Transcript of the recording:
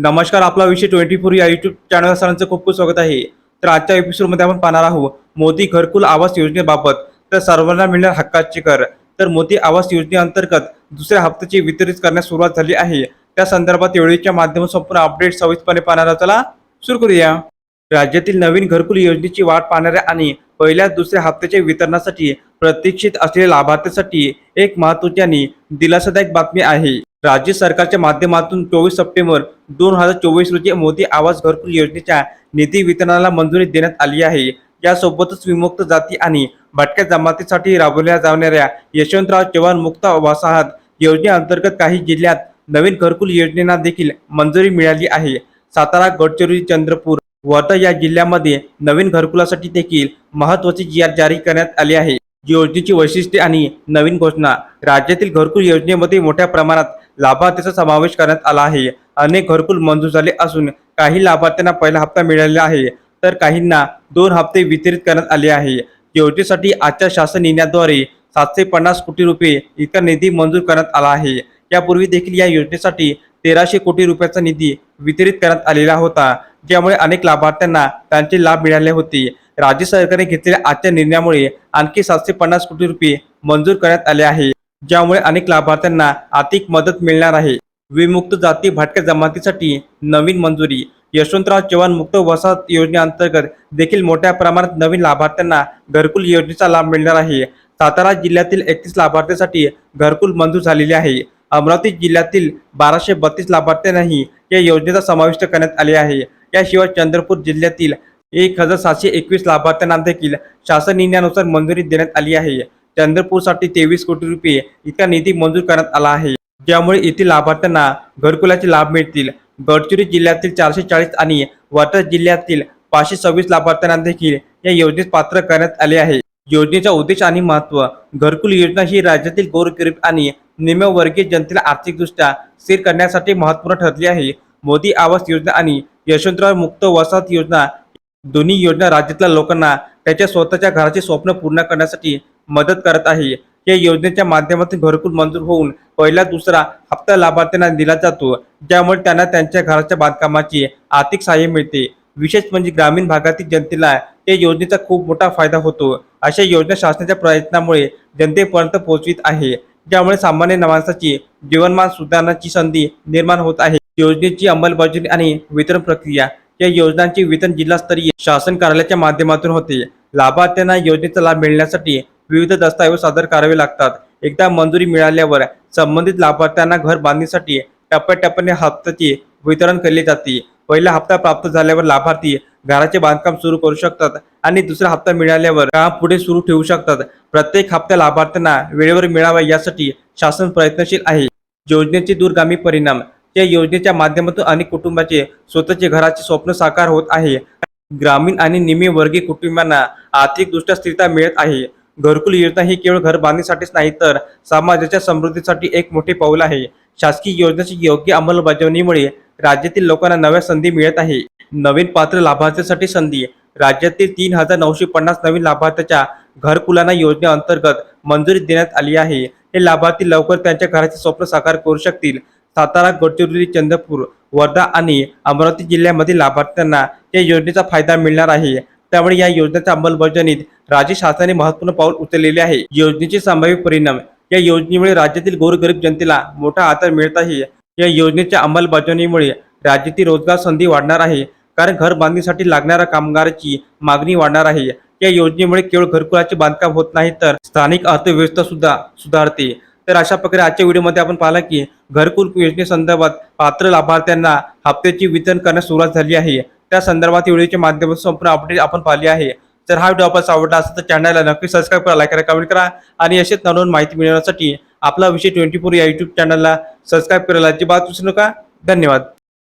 नमस्कार आपला विषय ट्वेंटी फोर या युट्यूब चॅनल सरांचं खूप खूप स्वागत आहे. तर आजच्या एपिसोडमध्ये आपण पाहणार आहोत मोदी घरकुल आवास योजनेबाबत. तर सर्वांना मिळणार हक्काचे कर. तर मोदी आवास योजनेअंतर्गत दुसऱ्या हप्त्याची वितरित करण्यास सुरुवात झाली आहे. त्या संदर्भात वेळीच्या माध्यमात संपूर्ण अपडेट सविस्तरपणे पाहणार चला सुरू करूया. राज्यातील नवीन घरकुल योजनेची वाट पाहणाऱ्या आणि पहिल्या दुसऱ्या हप्त्याच्या वितरणासाठी प्रतीक्षित असलेल्या लाभार्थ्यांसाठी एक महत्वाची आणि दिलासादायक बातमी आहे. राज्य सरकारच्या माध्यमातून चोवीस सप्टेंबर दोन हजार चोवीस रोजी मोदी आवास घरकुल योजनेच्या निधी वितरणाला मंजुरी देण्यात आली आहे. यासोबतच विमुक्त जाती आणि भटक्या जमातीसाठी राबवल्या जाणाऱ्या यशवंतराव चव्हाण मुक्त वसाहत योजनेअंतर्गत काही जिल्ह्यात नवीन घरकुल योजनेला देखील मंजुरी मिळाली आहे. सातारा गडचिरोली चंद्रपूर वर्धा या जिल्ह्यामध्ये नवीन घरकुलासाठी देखील महत्वाची जी आर जारी करण्यात आली आहे. योजनेची वैशिष्ट्ये आणि नवीन घोषणा. राज्यातील घरकुल योजनेमध्ये मोठ्या प्रमाणात लाभार्थीचा समावेश करण्यात आला आहे. अनेक घरकुल मंजूर झाले असून काही लाभार्थ्यांना पहिला हप्ता मिळालेला आहे तर काहींना दोन हप्ते वितरित करण्यात आले आहे. योजनेसाठी आजच्या शासन निर्णयाद्वारे सातशे पन्नास कोटी रुपये इतका निधी मंजूर करण्यात आला आहे. यापूर्वी देखील या योजनेसाठी तेराशे कोटी रुपयाचा निधी वितरित करण्यात आलेला होता. ज्यामुळे अनेक लाभार्थ्यांना त्यांचे लाभ मिळाले होते. राज्य सरकारने घेतलेल्या आजच्या निर्णयामुळे आणखी सातशे पन्नास कोटी रुपये मंजूर करण्यात आले आहे. ज्यामुळे अनेक लाभार्थ्यांना आर्थिक मदत मिळणार आहे. विमुक्त जाती भटक्या जमातीसाठी नवीन मंजुरी. यशवंतराव चव्हाण मुक्त वसाहत योजनेअंतर्गत देखील मोठ्या प्रमाणात नवीन लाभार्थ्यांना घरकुल योजनेचा लाभ मिळणार आहे. सातारा जिल्ह्यातील एकतीस लाभार्थ्यांसाठी घरकुल मंजूर झालेले आहे. अमरावती जिल्ह्यातील बाराशे बत्तीस लाभार्थ्यांनाही या योजनेचा समाविष्ट करण्यात आले आहे. याशिवाय चंद्रपूर जिल्ह्यातील एक हजार सातशे एकवीस लाभार्थ्यांना देखील शासन निर्णयानुसार मंजुरी देण्यात आली आहे. चंद्रपूरसाठी तेवीस कोटी रुपये इतका निधी मंजूर करण्यात आला आहे. ज्यामुळे येथील लाभार्थ्यांना घरकुलाचे लाभ मिळतील. गडचिरोली जिल्ह्यातील चारशे चाळीस आणि वर्धा जिल्ह्यातील पाचशे सव्वीस लाभार्थ्यांना देखील या योजनेत पात्र करण्यात आले आहे. योजनेचा उद्देश आणि महत्त्व घरकुल योजना ही राज्यातील गोरगरीब आणि निम्नवर्गीय जनतेला आर्थिकदृष्ट्या स्थिर करण्यासाठी महत्त्वपूर्ण ठरली आहे. मोदी आवास योजना आणि यशवंतराव मुक्त वसाहत योजना दोन्ही योजना राज्यातल्या लोकांना त्याच्या स्वतःच्या घराचे स्वप्न पूर्ण करण्यासाठी मदत करत आहे. या योजनेच्या माध्यमातून घरकुल मंजूर होऊन पहिला दुसरा हप्ता लाभार्थ्यांना दिला जातो. ज्यामुळे त्यांना त्यांच्या घराच्या बांधकामाची आर्थिक सहाय्य मिळते. विशेष म्हणजे ग्रामीण भागातील जनतेला या योजनेचा खूप मोठा फायदा होतो. अशा योजना शासनाच्या प्रयत्नामुळे जनतेपर्यंत पोहोचवित आहे. ज्यामुळे सामान्य माणसाची जीवनमान सुधारण्याची संधी निर्माण होत आहे. योजनेची अंमलबजावणी आणि वितरण प्रक्रिया या योजनांचे वितरण जिल्हास्तरीय शासन कार्यालयाच्या माध्यमातून होते. लाभार्थ्यांना योजनेचा लाभ मिळण्यासाठी विविध दस्तऐवज सादर करावे लागतात. एकदा मंजुरी मिळाल्यावर संबंधित लाभार्थ्यांना घर बांधणीसाठी टप्प्याटप्प्याने हप्त्याचे वितरण केले जाते. पहिला हप्ता प्राप्त झाल्यावर लाभार्थी घराचे बांधकाम सुरू करू शकतात आणि दुसरा हप्ता मिळाल्यावर काम पुढे सुरू ठेवू शकतात. प्रत्येक हप्त्या लाभार्थ्यांना वेळेवर मिळावा यासाठी शासन प्रयत्नशील आहे. योजनेचे दूरगामी परिणाम या योजनेच्या माध्यमातून अनेक कुटुंबाचे स्वतःचे घराचे स्वप्न साकार होत आहे. ग्रामीण आणि निम्न वर्गीय कुटुंबांना आर्थिकदृष्ट्या स्थिरता मिळत आहे. घरकुल योजना ही केवळ घर बांधणीसाठीच नाही तर समाजाच्या समृद्धीसाठी एक मोठे पाऊल आहे. शासकीय योजनेची योग्य अंमलबजावणीमुळे राज्यातील लोकांना नव्या संधी मिळत आहे. नवीन पात्र लाभार्थ्यांसाठी संधी. राज्यातील तीन हजार नऊशे पन्नास नवीन लाभार्थ्याच्या घरकुलांना योजनेअंतर्गत मंजुरी देण्यात आली आहे. हे लाभार्थी लवकर त्यांच्या घराचे स्वप्न साकार करू शकतील. सातारा गडचिरोली चंद्रपूर वर्धा आणि अमरावती जिल्ह्यामधील लाभार्थ्यांना या योजनेचा फायदा मिळणार आहे. त्यामुळे या योजनेच्या अंमलबजावणीत राज्य शासनाने महत्त्वपूर्ण पाऊल उचललेले आहे. योजनेचे संभाव्य परिणाम या योजनेमुळे राज्यातील गोरगरीब जनतेला मोठा आधार मिळत आहे. या योजनेच्या अंमलबजावणीमुळे राज्यातील रोजगार संधी वाढणार आहे. कारण घर बांधणीसाठी लागणाऱ्या कामगाराची मागणी वाढणार आहे. या योजनेमुळे केवळ घरकुलाचे बांधकाम होत नाही तर स्थानिक अर्थव्यवस्था सुद्धा सुधारते. तर अशा प्रकारे आजच्या व्हिडिओमध्ये आपण पाहिलं की घरकुल योजनेसंदर्भात पात्र लाभार्थ्यांना हप्त्याची वितरण करण्यास सुरुवात झाली आहे. त्या संदर्भात व्हिडिओच्या माध्यमातून संपूर्ण अपडेट आपण पाहिली आहे. जर हा व्हिडिओ आपल्याला आवडला असेल तर चॅनलला नक्की सबस्क्राईब करा लाईक करा कमेंट करा आणि असेच नवीन माहिती मिळवण्यासाठी आपला विषय ट्वेंटी फोर या युट्यूब चॅनलला सबस्क्राईब करायला अजिबात विसरू नका. धन्यवाद.